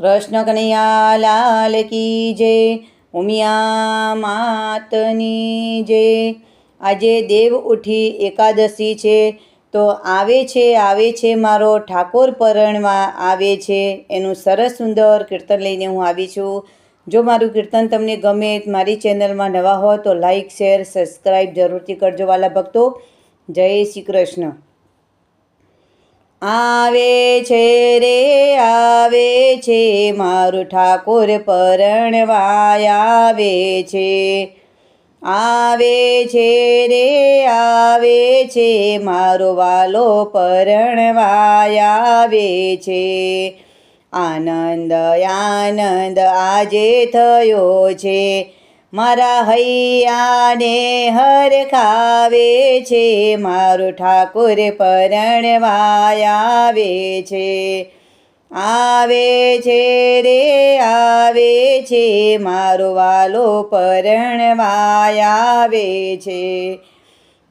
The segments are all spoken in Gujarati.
કૃષ્ણ કનૈયા લાલ કી જય, ઉમિયા માતની જય. આજે દેવ ઉઠી એકાદશી છે, તો આવે છે આવે છે મારો ઠાકોર પરણવા, આવે છે એનું સરસ સુંદર કીર્તન લઈને હું આવી છું. જો મારું કીર્તન તમને ગમે મારી ચેનલમાં નવા હો તો લાઈક, શેર સબસ્ક્રાઈબ જરૂરથી કરજો વાલા ભક્તો. જય શ્રી કૃષ્ણ. આવે છે રે, આવે છે. મારું ઠાકોર પરણવાય આવે છે. આવે છે રે, આવે છે. મારો વાલો પરણવાય આવે છે. આનંદ આનંદ આજે થયો છે. મારા હૈયાને હર ખાવે છે, મારું ઠાકોર પરણવાય આવે છે. આવે છે રે, આવે છે, મારો વાલો પરણવાય આવે છે.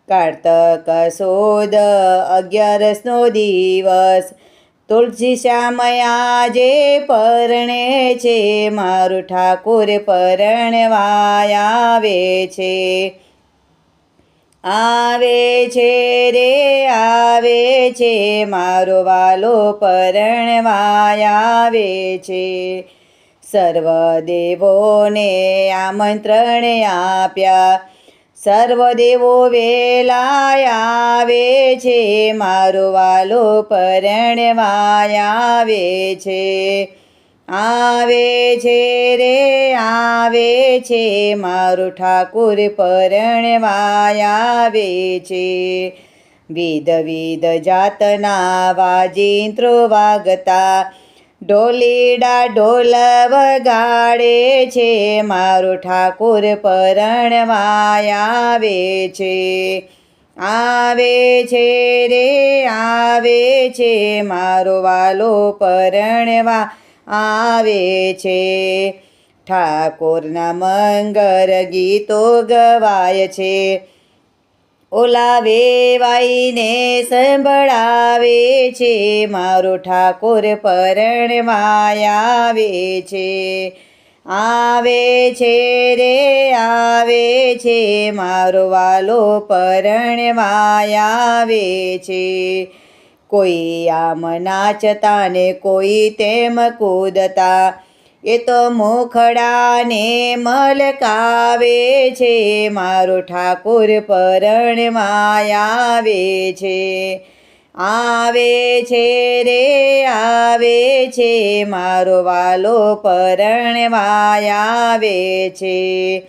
કાર્તક સોદ અગિયારસનો દિવસ તુલસી શ્યામયા જે પરણે છે, મારું ઠાકોર પરણવાય આવે છે. આવે છે રે, આવે છે, મારો વાલો પરણવાય આવે છે. સર્વ દેવોને આમંત્રણ આપ્યા સર્વ દેવો વેલાય આવે છે, મારો વાલો પરણવાય આવે છે. આવે છે રે, આવે છે, મારું ઠાકુર પરણવાય આવે છે. વિધ વિધ જાતના વાજિંત્રો વાગતા ઢોલીડા ઢોલ વગાડે છે, મારું ઠાકુર પરણવાય આવે છે. આવે છે રે, આવે છે, મારો વાલો પરણવા આવે છે. ઠાકોરના મંગર ગીતો ગવાય છે. ઓલા વેવાઈને સંભળાવે છે, મારો ઠાકોર પરણમાં આવે છે. આવે છે રે, આવે છે, મારો વાલો પરણમાં આવે છે. કોઈ આમ નાચતા ને કોઈ તેમ કૂદતા એ તો મોખડાને મલકાવે છે, મારો ઠાકોર પરણમાં આવે છે. આવે છે રે, આવે છે, મારો વાલો પરણમાં આવે છે.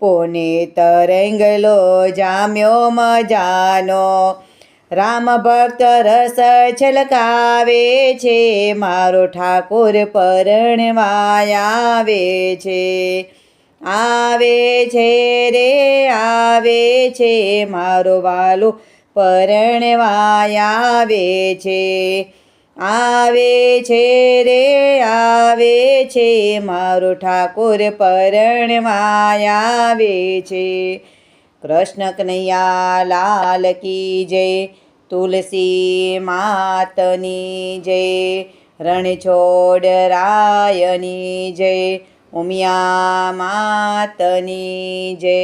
પોને તરંગલો જામ્યો મજાનો રામ ભક્ત રસ છલકાવે છે, મારો ઠાકોર પરણવાય આવે છે. આવે છે રે, આવે છે, મારો વાલો પરણવાય આવે છે. આવે છે રે, આવે છે, મારો ઠાકોર પરણવાય આવે છે. કૃષ્ણ કનૈયા લાલ કી જય તુલસી માતની જય રણછોડ રાયની જય ઉમિયા માતની જય.